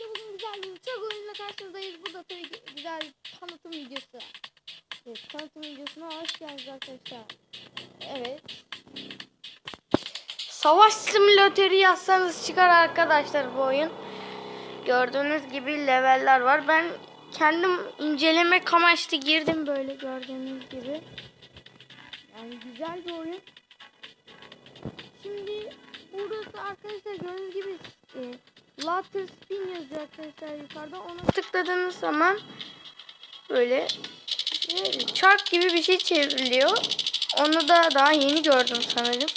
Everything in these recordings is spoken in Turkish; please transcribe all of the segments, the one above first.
Arkadaşlar bugün güzel bir uçak oyunuyla karşınızdayız. Bu da tabii güzel bir tanıtım videosu. Evet, tanıtım videosuna hoş geldiniz arkadaşlar. Evet. Savaş simülatörü yazsanız çıkar arkadaşlar bu oyun. Gördüğünüz gibi leveller var. Ben kendim incelemek amaçlı girdim böyle gördüğünüz gibi. Yani güzel bir oyun. Şimdi burası arkadaşlar gördüğünüz gibi e, Latter Spin yazıyor arkadaşlar yukarıda. Onu Tıkladığınız zaman böyle çark gibi bir şey çevriliyor. Onu da daha yeni gördüm sanırım.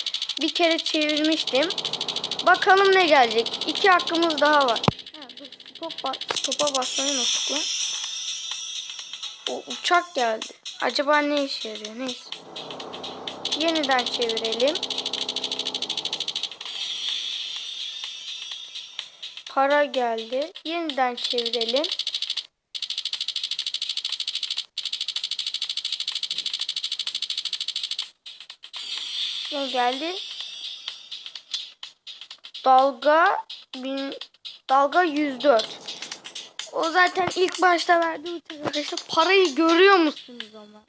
Bir kere çevirmiştim. Bakalım ne gelecek. İki hakkımız daha var. Ha, dur, stop ba- stopa basmayı unuttuk. O uçak geldi. Acaba ne işe yarıyor? Neyse. Yeniden çevirelim. Para geldi. Yeniden çevirelim. Ne geldi? Dalga bin, dalga 104. O zaten ilk başta verdiği uçak arkadaşlar. Parayı görüyor musunuz ama?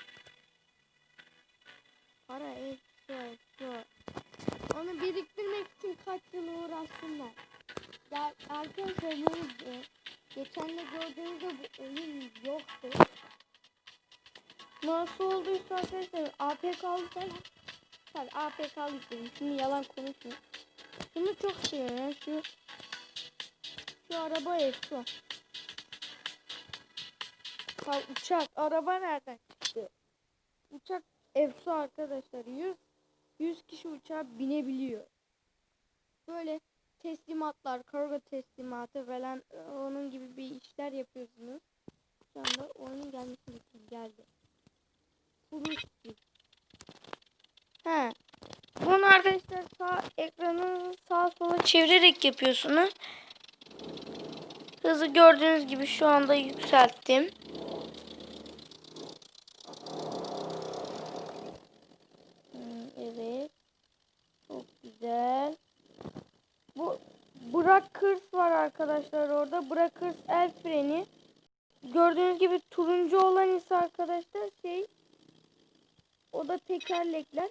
para ekstra. Onu biriktirmek için kaç yıl uğraşsınlar. Arkadaşlar e, geçen de gördüğünüzde bu oyun yoktu. Nasıl olduysa arkadaşlar APK'lı. Tabii APK'lı istedim. Şimdi yalan konuşmuyorum. Şunu çok seviyorum ya. Şu, şu araba efsu. Ha, uçak, araba nereden çıktı? Uçak efsu arkadaşlar. 100 100 kişi uçağa binebiliyor. Böyle teslimatlar, kargo teslimatı falan e, onun gibi bir işler yapıyorsunuz. Şu anda oyunun gelmesi bekliyorum. Geldi. Furusti. He. Bunu arkadaşlar sağ ekranı sağa sola çevirerek yapıyorsunuz. Hızı gördüğünüz gibi şu anda yükselttim. Hmm, Evet. Çok güzel. Bu Brakers var arkadaşlar orada. Brakers el freni. Gördüğünüz gibi turuncu olan ise arkadaşlar şey o da tekerlekler.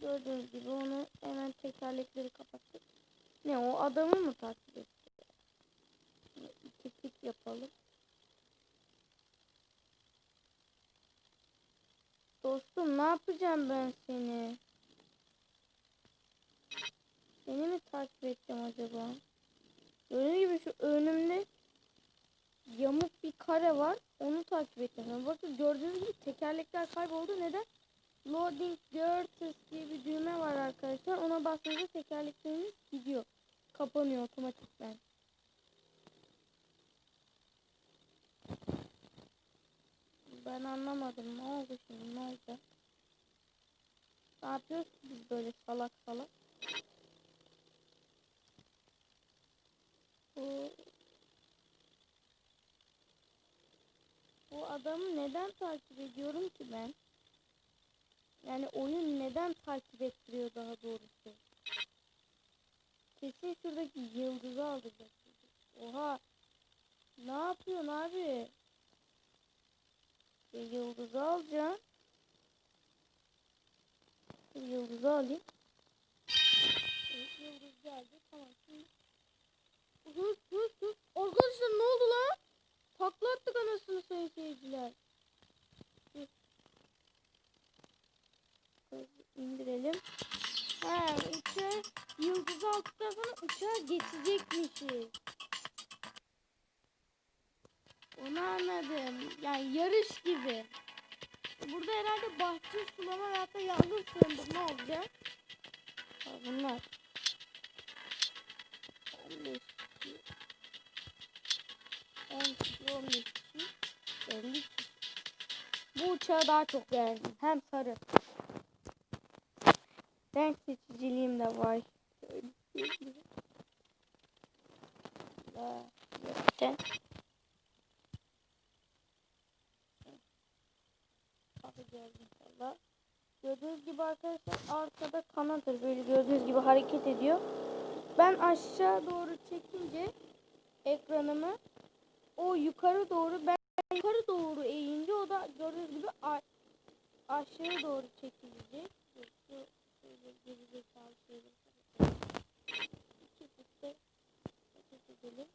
Gördüğünüz gibi onu hemen tekerlekleri kapattık. Ne o adamı mı takip etti? İki yapalım. Dostum ne yapacağım ben seni? Seni mi takip edeceğim acaba? Gördüğünüz gibi şu önümde yamuk bir kare var. Onu takip. Yani bakın gördüğünüz gibi tekerlekler kayboldu. Neden? Loading Girls diye bir düğme var arkadaşlar. Ona bastığınızda tekerlekleriniz gidiyor. Kapanıyor otomatikten. Ben anlamadım. Ne oldu şimdi? Ne oldu? Ne yapıyoruz biz böyle salak salak? Bu, adamı neden takip ediyorum ki ben? Yani oyun neden takip ettiriyor daha doğrusu? Kesin şuradaki yıldızı alacak. Oha. Ne yapıyorsun abi? Bir yıldızı alacağım. Bir yıldızı alayım. Evet, yıldız geldi. Tamam şimdi. Hız hız hız. Arkadaşlar ne oldu lan? Takla attık anasını sayın seyirciler. indirelim. He uçağı yıldız aldıktan sonra uçağa geçecekmişiz. Onu anladım. Yani yarış gibi. Burada herhalde bahçe sulama veya da yangın söndürme olacak. Bunlar. Bu uçağı daha çok beğendim. Hem sarı. Renk seçiciliğim de var. İşte. Bakacağız inşallah. Gördüğünüz gibi arkadaşlar arkada kanadır. Böyle gördüğünüz gibi hareket ediyor. Ben aşağı doğru çekince ekranımı. O yukarı doğru ben yukarı doğru eğince o da gördüğünüz gibi a- aşağı doğru çekilecek. Şu şöyle hareket edelim.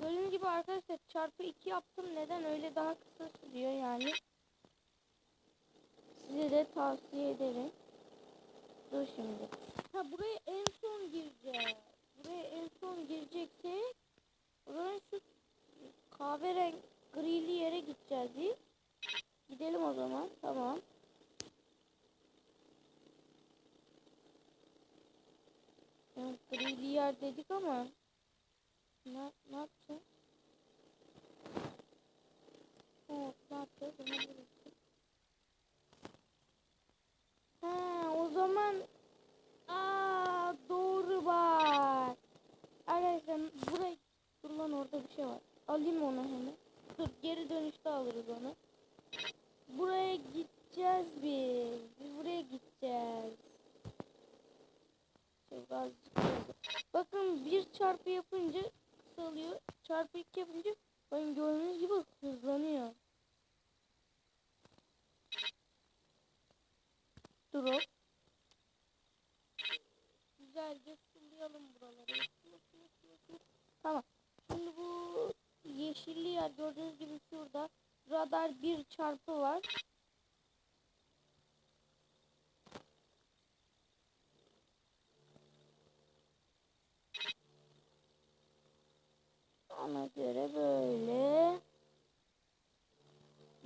Gördüğünüz gibi arkadaşlar çarpı 2 yaptım. Neden öyle daha kısa sürüyor yani. Size de tavsiye ederim. Dur şimdi. Ha buraya en son gireceğiz. Buraya en son gireceksek buranın şu kahverengi grili yere gideceğiz değil. Gidelim o zaman. Tamam. Evet, yer dedik ama ne, ne yapacağız? Evet, ne yapacağız? Ha, o zaman Aa, doğru bak. Arkadaşlar buraya dur lan orada bir şey var. Alayım onu hemen. Dur geri dönüşte alırız onu. Buraya gideceğiz biz. Biz buraya gideceğiz. Oldu. Bakın bir çarpı yapınca kısalıyor. Çarpı iki yapınca bakın gördüğünüz gibi hızlanıyor. Drop. Güzelce sulayalım buraları. Tamam. Şimdi bu yeşilli yer gördüğünüz gibi şurada radar bir çarpı var. Ona göre böyle.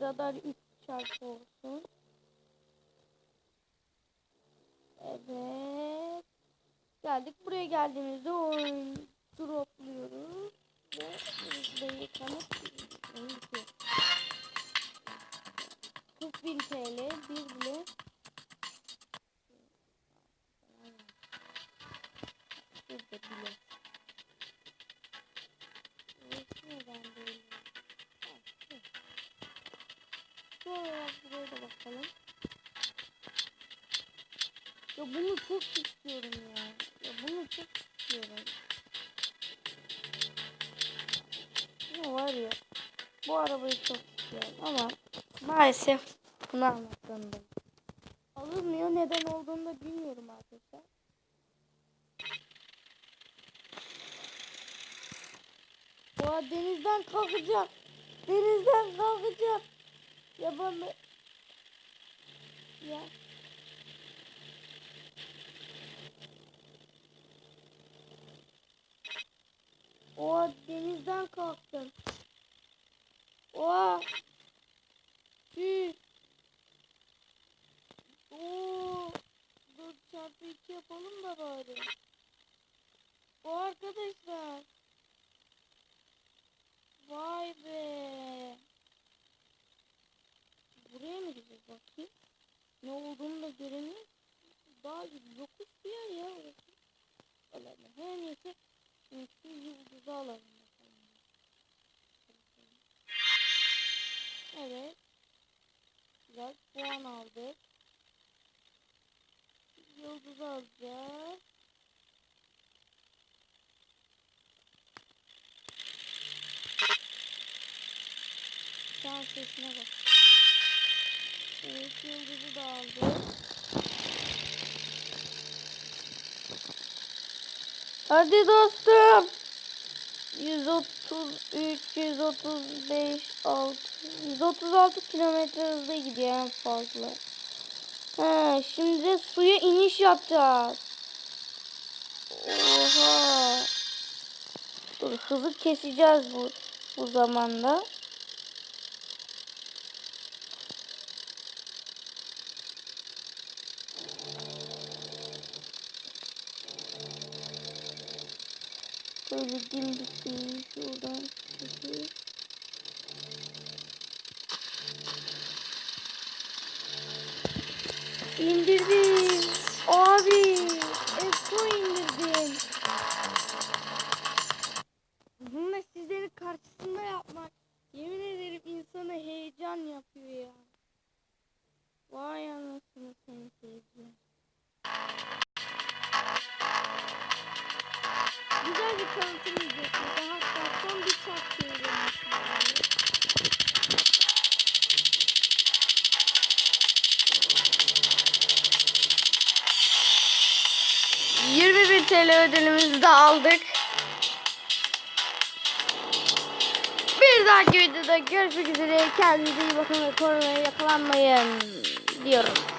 Radar 3 çarpı olsun. Evet. Geldik. Buraya geldiğimizde oyun dropluyoruz. Ve burayı yıkanıp 4000 TL 1 Ya bunu çok istiyorum ya. Ya bunu çok istiyorum. Ne var ya. Bu arabayı çok istiyorum ama Maalesef bunu zorundayım. alınmıyor. Neden olduğunu da bilmiyorum arkadaşlar. Oha denizden kalkacağım. Denizden kalkacağım. Ya bana... Ya. Oha denizden kalktım. Oha. Tüh. Oo. 4 çarpı 2 yapalım da bari. O arkadaşlar. Vay be. Buraya mı gideceğiz bakayım? Ne olduğunu da göremiyorum. Daha yokuş bir yer ya orası. Öyle mi? Her neyse. Şimdi şu yıldızı alalım bakalım. Evet. Güzel puan aldık. Yıldız alacağız. Şans sesine bak. Evet yıldızı da aldık. Hadi dostum. 133, 135, 6, 136 kilometre hızla gidiyor en fazla. Ha, şimdi suya iniş yapacağız. Oha. Dur hızı keseceğiz bu bu zamanda. Böyle dimdik değil şuradan. çekeyim. İndirdim. Tanıtım videosu. Hatta son çark çeviriyormuşum abi. 21 TL ödülümüzü de aldık. Bir dahaki videoda görüşmek üzere. Kendinize iyi bakın ve koronaya yakalanmayın diyorum.